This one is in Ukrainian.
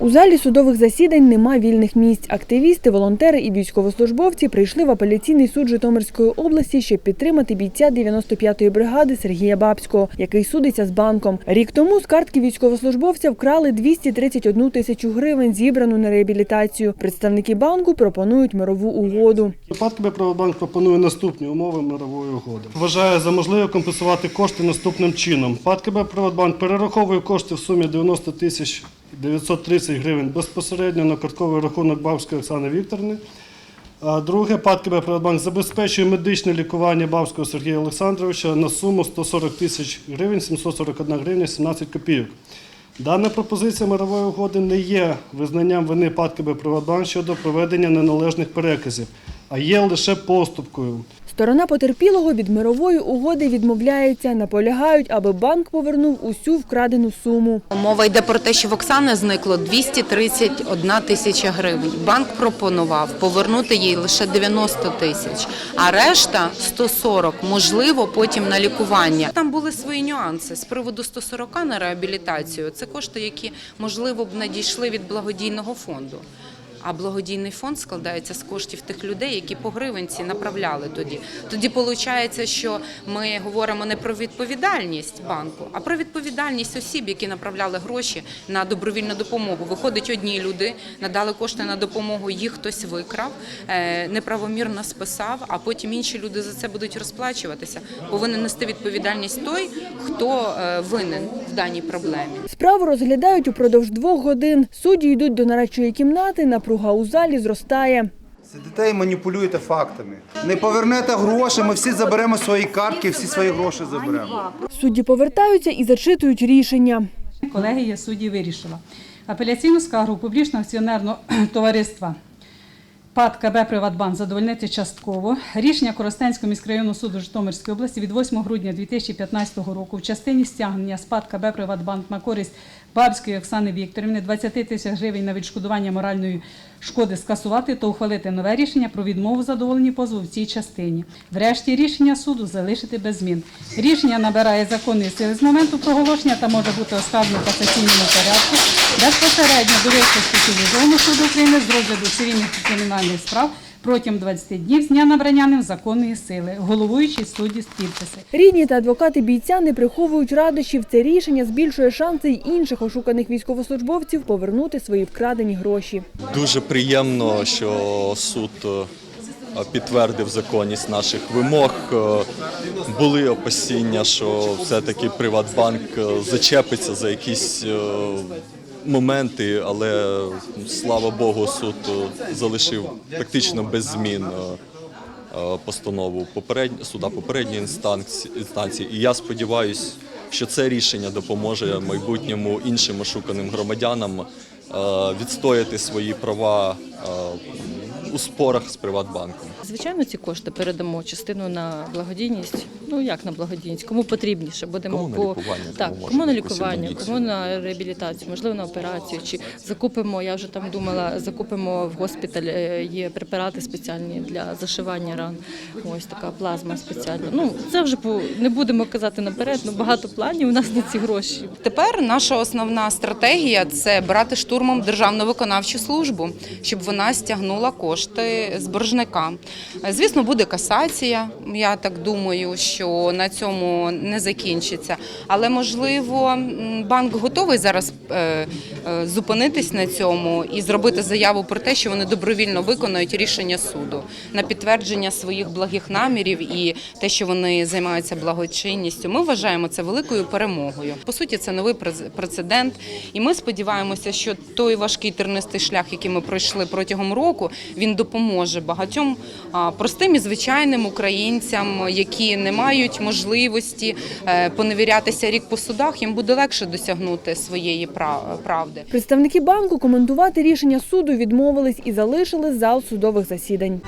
У залі судових засідань нема вільних місць. Активісти, волонтери і військовослужбовці прийшли в апеляційний суд Житомирської області, щоб підтримати бійця 95-ї бригади Сергія Бабського, який судиться з банком. Рік тому з картки військовослужбовця вкрали 231 тисячу гривень, зібрану на реабілітацію. Представники банку пропонують мирову угоду. Випадками Приватбанк пропонує наступні умови мирової угоди. Вважає за можливе компенсувати кошти наступним чином. ПАДКБ Приватбанк перераховує кошти в сумі 90 тисяч 930 гривень безпосередньо на картковий рахунок Бабської Оксани Вікторівни. А Друге, ПАДКБ Приватбанк забезпечує медичне лікування Бабського Сергія Олександровича на суму 140 тисяч гривень 741 гривня 17 копійок. Дана пропозиція мирової угоди не є визнанням вини ПАДКБ Приватбанк щодо проведення неналежних переказів, а є лише поступкою. Сторона потерпілого від мирової угоди відмовляється, наполягають, аби банк повернув усю вкрадену суму. Мова йде про те, що в Оксани зникло 231 тисяча гривень. Банк пропонував повернути їй лише 90 тисяч, а решта 140, можливо, потім на лікування. Там були свої нюанси з приводу 140 на реабілітацію. Це кошти, які можливо б надійшли від благодійного фонду. А благодійний фонд складається з коштів тих людей, які по гривенці направляли тоді. Тоді виходить, що ми говоримо не про відповідальність банку, а про відповідальність осіб, які направляли гроші на добровільну допомогу. Виходить, одні люди надали кошти на допомогу, їх хтось викрав, е, неправомірно списав, а потім інші люди за це будуть розплачуватися. Повинен нести відповідальність той, хто е, винен в даній проблемі. Справу розглядають упродовж двох годин. Судді йдуть до нарадчої кімнати, напруга у залі зростає. Сидите і маніпулюєте фактами. Не повернете гроші, ми всі заберемо свої картки, всі свої гроші заберемо. Судді повертаються і зачитують рішення. Колегія судді вирішила. Апеляційну скаргу публічного акціонерного товариства ПАД КБ «Приватбанк» задовольнити частково. Рішення Коростенського міськрайонного суду Житомирської області від 8 грудня 2015 року в частині стягнення з ПАД КБ «Приватбанк» на користь Бабської Оксани Вікторівни 20 тисяч гривень на відшкодування моральної шкоди скасувати та ухвалити нове рішення про відмову задоволення позову в цій частині. Врешті рішення суду залишити без змін. Рішення набирає законної сили з моменту проголошення та може бути оскаржено в касаційному порядку безпосередньо до Вищого спеціалізованого суду України з розгляду цивільних і кримінальних справ протягом 20 днів з дня набрання ним законної сили. Головуючий судді з підписи. Рідні та адвокати бійця не приховують радощів. Це рішення збільшує шанси й інших ошуканих військовослужбовців повернути свої вкрадені гроші. Дуже приємно, що суд е, підтвердив законність наших вимог. Е, Були опасіння, що все-таки Приватбанк е, зачепиться за якісь моменти, але слава Богу, суд е, залишив практично без змін. е, е, Постанову попередньо суда попередньої інстанції. І я сподіваюся, що це рішення допоможе майбутньому іншим ошуканим громадянам відстояти свої права у спорах з Приватбанком. Звичайно, ці кошти передамо частину на благодійність. Ну як на благодійність, кому потрібніше. Будемо Кому на по лікування так, допоможемо, кому на лікування, кому на реабілітацію, можливо, на операцію. Чи закупимо, я вже там думала, закупимо в госпіталь. е, Є препарати спеціальні для зашивання ран. Ось така плазма спеціальна. Ну це вже по не будемо казати наперед. Ну багато планів у нас на ці гроші. Тепер наша основна стратегія це брати штурмом державну виконавчу службу, щоб вона стягнула кошти з боржника. Звісно, буде касація. Я так думаю, що на цьому не закінчиться. Але можливо, банк готовий зараз е, е, зупинитись на цьому і зробити заяву про те, що вони добровільно виконують рішення суду на підтвердження своїх благих намірів і те, що вони займаються благочинністю. Ми вважаємо це великою перемогою. По суті, це новий прецедент, і ми сподіваємося, що той важкий тернистий шлях, який ми пройшли протягом року, він допоможе багатьом простим і звичайним українцям, які не мають можливості е, поневірятися рік по судах. Їм буде легше досягнути своєї прав- правди. Представники банку коментувати рішення суду відмовились і залишили зал судових засідань.